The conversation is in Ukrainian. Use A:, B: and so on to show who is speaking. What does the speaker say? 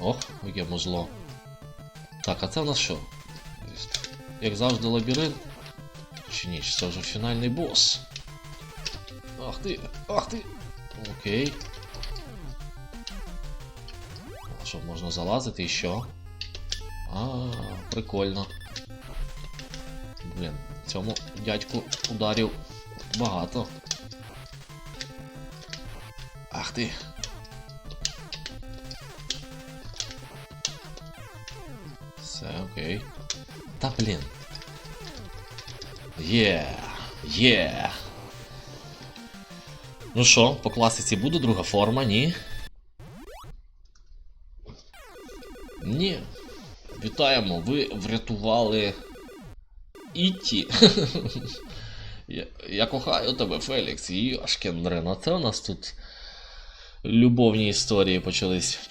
A: Ох, яке музло. Так, а це в нас що? Як завжди, лабіринт. Чи ні, це вже фінальний бос. Ах ти, ах ти. Окей. А Що, можна залазити і що? А, прикольно. Блін, цьому дядьку ударів багато. Ах ти. Все окей. Та блін. Є, є. Ну що, по класиці буде друга форма, ні? Ні. Вітаємо, ви врятували Іті. я, я кохаю тебе, Фелікс. Йошкін дрин, а це у нас тут любовні історії почались.